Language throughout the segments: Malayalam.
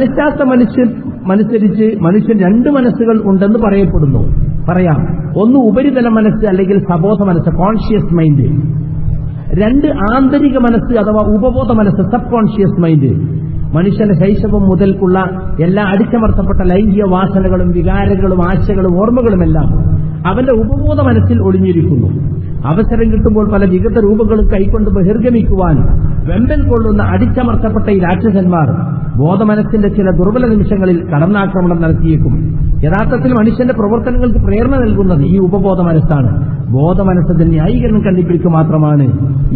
മനഃശാസ്ത്രം മനുഷ്യൻ മനുസരിച്ച് മനുഷ്യൻ രണ്ട് മനസ്സുകൾ ഉണ്ടെന്ന് പറയപ്പെടുന്നു. പറയാം. ഒന്ന് ഉപരിതല മനസ്സ് അല്ലെങ്കിൽ സബോധ മനസ്സ് കോൺഷ്യസ് മൈൻഡ് രണ്ട് ആന്തരിക മനസ്സ് അഥവാ ഉപബോധ മനസ്സ് സബ് കോൺഷ്യസ് മൈൻഡ് മനുഷ്യന്റെ ശൈശവം മുതൽക്കുള്ള എല്ലാ അടിച്ചമർത്തപ്പെട്ട ലൈംഗിക വാസനകളും വികാരങ്ങളും ആശകളും ഓർമ്മകളുമെല്ലാം അവന്റെ ഉപബോധ മനസ്സിൽ ഒളിഞ്ഞിരിക്കുന്നു. അവസരം കിട്ടുമ്പോൾ പല വിഗത രൂപങ്ങളും കൈക്കൊണ്ട് ബഹിർഗമിക്കുവാൻ വെമ്പൽ കൊള്ളുന്ന അടിച്ചമർത്തപ്പെട്ട ഈ രാക്ഷസന്മാർ ബോധമനസ്സിന്റെ ചില ദുർബല നിമിഷങ്ങളിൽ കടന്നാക്രമണം നടത്തിയേക്കും. യഥാർത്ഥത്തിൽ മനുഷ്യന്റെ പ്രവർത്തനങ്ങൾക്ക് പ്രേരണ നൽകുന്നത് ഈ ഉപബോധ മനസ്സാണ് ബോധമനസ്സിന്റെ ന്യായീകരണം കണ്ടിപ്പിക്കുക മാത്രമാണ്.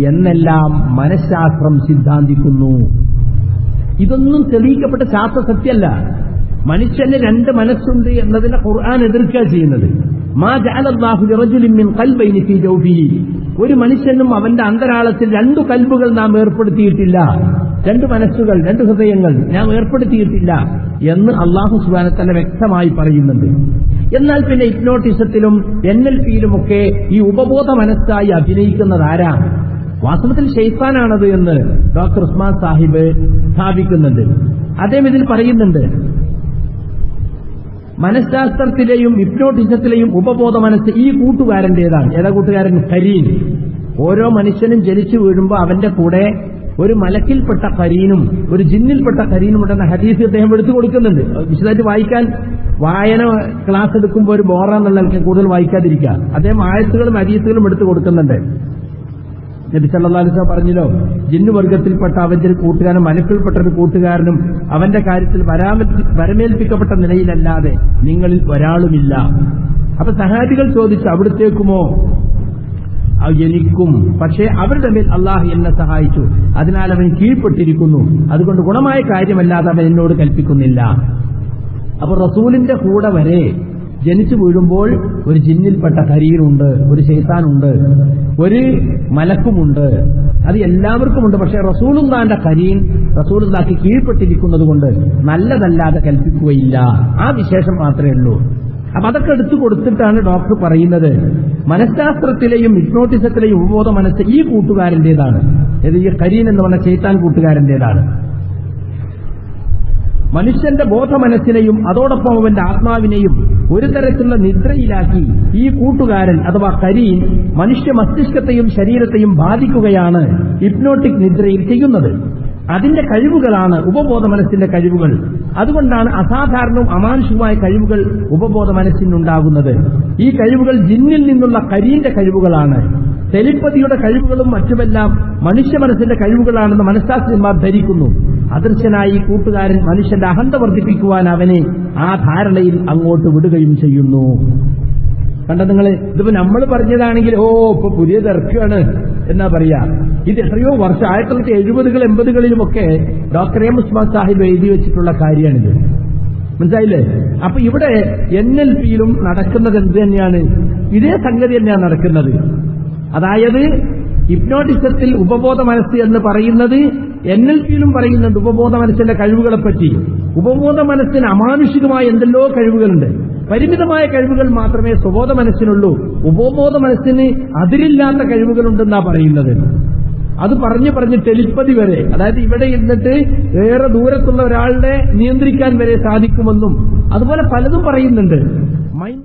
എന്നെല്ലാം മനഃശാസ്ത്രം സിദ്ധാന്തിക്കുന്നു. ഇതൊന്നും തെളിയിക്കപ്പെട്ട ശാസ്ത്ര സത്യല്ല മനുഷ്യന് രണ്ട് മനസ്സുണ്ട് എന്നതിനെ ഖുർആൻ എതിർക്കുക ചെയ്യുന്നത്. ഒരു മനുഷ്യനും അവന്റെ അന്തരാളത്തിൽ രണ്ടു കൽബുകൾ നാം ഏർപ്പെടുത്തിയിട്ടില്ല. രണ്ട് മനസ്സുകൾ രണ്ട് ഹൃദയങ്ങൾ നാം ഏർപ്പെടുത്തിയിട്ടില്ല എന്ന് അള്ളാഹു സുബാനത്തല്ല വ്യക്തമായി പറയുന്നുണ്ട്. എന്നാൽ പിന്നെ ഇപ്നോട്ടിസത്തിലും എൻ എൽ പിയിലുമൊക്കെ ഈ ഉപബോധ മനസ്സായി അഭിനയിക്കുന്നത് ആരാ? വാസ്തവത്തിൽ ഷെയ്ഫാനാണത് എന്ന് ഡോക്ടർ ഉസ്മാൻ സാഹിബ് സ്ഥാപിക്കുന്നുണ്ട്. അദ്ദേഹം ഇതിൽ പറയുന്നുണ്ട് മനഃശാസ്ത്രത്തിലെയും ഹിപ്നോട്ടിസത്തിലെയും ഉപബോധ മനസ്സ് ഈ കൂട്ടുകാരന്റേതാണ്. ഏതാ കൂട്ടുകാരൻ? കരീൻ. ഓരോ മനുഷ്യനും ജനിച്ചു വീഴുമ്പോൾ അവന്റെ കൂടെ ഒരു മലക്കിൽപ്പെട്ട കരീനും ഒരു ജിന്നിൽപ്പെട്ട കരീനും ഉണ്ടെന്ന ഹദീസ് അദ്ദേഹം എടുത്തു കൊടുക്കുന്നുണ്ട്. വിശദമായിട്ട് വായിക്കാൻ വായന ക്ലാസ് എടുക്കുമ്പോൾ ഒരു ബോറാന്നുള്ള കൂടുതൽ വായിക്കാതിരിക്കുക. അദ്ദേഹം ആയത്തുകളും ഹദീസുകളും എടുത്തു കൊടുക്കുന്നുണ്ട്. നബി പറഞ്ഞല്ലോ ജിന്നുവർഗത്തിൽപ്പെട്ട അവന്റെ ഒരു കൂട്ടുകാരനും മനുഷ്യൽപ്പെട്ട ഒരു കൂട്ടുകാരനും അവന്റെ കാര്യത്തിൽ വരാമ- വരമേൽപ്പിക്കപ്പെട്ട നിലയിലല്ലാതെ നിങ്ങളിൽ ഒരാളുമില്ല. അപ്പൊ സഹാബികൾ ചോദിച്ചു അവിടത്തേക്കുമോ? എനിക്കും. പക്ഷേ അവരുടെ മേൽ അള്ളാഹു എന്നെ സഹായിച്ചു. അതിനാൽ അവൻ കീഴ്പ്പെട്ടിരിക്കുന്നു. അതുകൊണ്ട് ഗുണമായ കാര്യമല്ലാതെ അവൻ എന്നോട് കൽപ്പിക്കുന്നില്ല. അപ്പൊ റസൂലിന്റെ കൂടെ വരെ ജനിച്ചു വീഴുമ്പോൾ ഒരു ജിന്നിൽപ്പെട്ട കരീനുണ്ട് ഒരു ശൈത്താനുണ്ട്. ഒരു മലക്കുമുണ്ട്. അത് എല്ലാവർക്കുമുണ്ട്. പക്ഷെ റസൂലും താന്റെ കരീൻ റസൂലുള്ളാക്കി താക്കി കീഴ്പ്പെട്ടിരിക്കുന്നത് കൊണ്ട് നല്ലതല്ലാതെ കൽപ്പിക്കുകയില്ല. ആ വിശേഷം മാത്രമേ ഉള്ളൂ. അപ്പൊ അതൊക്കെ എടുത്തു കൊടുത്തിട്ടാണ് ഡോക്ടർ പറയുന്നത്. മനഃശാസ്ത്രത്തിലെയും ഹിപ്നോട്ടിസത്തിലെയും ഉപബോധ മനസ്സ് ഈ കൂട്ടുകാരന്റേതാണ്. ഇത് ഈ കരീൻ എന്ന് പറഞ്ഞ ചേത്താൻ കൂട്ടുകാരന്റേതാണ്. മനുഷ്യന്റെ ബോധ മനസ്സിനെയും അതോടൊപ്പം അവന്റെ ആത്മാവിനെയും ഒരു തരത്തിലുള്ള നിദ്രയിലാക്കി ഈ കൂട്ടുകാരൻ അഥവാ കരീൻ മനുഷ്യ മസ്തിഷ്കത്തെയും ശരീരത്തെയും ബാധിക്കുകയാണ് ഹിപ്നോട്ടിക് നിദ്രയിൽ ചെയ്യുന്നത്. അതിന്റെ കഴിവുകളാണ് ഉപബോധ മനസ്സിന്റെ കഴിവുകൾ. അതുകൊണ്ടാണ് അസാധാരണവും അമാനുഷികമായ കഴിവുകൾ ഉപബോധ മനസ്സിനുണ്ടാകുന്നത്. ഈ കഴിവുകൾ ജിന്നിൽ നിന്നുള്ള കരീന്റെ കഴിവുകളാണ്. ടെലിപ്പതിയുടെ കഴിവുകളും മറ്റുമെല്ലാം മനുഷ്യ മനസ്സിന്റെ കഴിവുകളാണെന്ന് മനഃശാസ്ത്രന്മാർ ധരിക്കുന്നു. അദൃശ്യനായി കൂട്ടുകാരൻ മനുഷ്യന്റെ അഹന്ത വർദ്ധിപ്പിക്കുവാൻ അവനെ ആ ധാരണയിൽ അങ്ങോട്ട് വിടുകയും ചെയ്യുന്നു. കണ്ട നിങ്ങൾ ഇതിപ്പോ നമ്മൾ പറഞ്ഞതാണെങ്കിൽ ഓ ഇപ്പൊ പുതിയ തിരക്കാണ് എന്നാ പറയാ. ഇത് എത്രയോ വർഷം ആയിരത്തി തൊള്ളായിരത്തി എഴുപതുകൾ എൺപതുകളിലുമൊക്കെ ഡോക്ടർ എം ഉസ്മാൻ സാഹിബ് എഴുതി വെച്ചിട്ടുള്ള കാര്യമാണിത്. മനസ്സിലായില്ലേ? അപ്പൊ ഇവിടെ എൻ എൽ പിയിലും നടക്കുന്നത് എന്ത് തന്നെയാണ്? ഇതേ സംഗതി തന്നെയാണ് നടക്കുന്നത്. അതായത് ഹിപ്നോട്ടിസത്തിൽ ഉപബോധ മനസ്സ് എന്ന് പറയുന്നത് എൻ എൽ പിയിലും പറയുന്നുണ്ട് ഉപബോധ മനസ്സിന്റെ കഴിവുകളെ പറ്റി ഉപബോധ മനസ്സിന് അമാനുഷികമായ എന്തെല്ലോ കഴിവുകളുണ്ട്. പരിമിതമായ കഴിവുകൾ മാത്രമേ സ്വബോധ മനസ്സിനുള്ളൂ. ഉപബോധ മനസ്സിന് അതിരില്ലാത്ത കഴിവുകളുണ്ടെന്നാ പറയുന്നത്. അത് പറഞ്ഞു പറഞ്ഞ് ടെലിപ്പതി വരെ അതായത് ഇവിടെ ഇരുന്നിട്ട് ഏറെ ദൂരത്തുള്ള ഒരാളുടെ നിയന്ത്രിക്കാൻ വരെ സാധിക്കുമെന്നും അതുപോലെ പലതും പറയുന്നുണ്ട്. മൈൻഡ്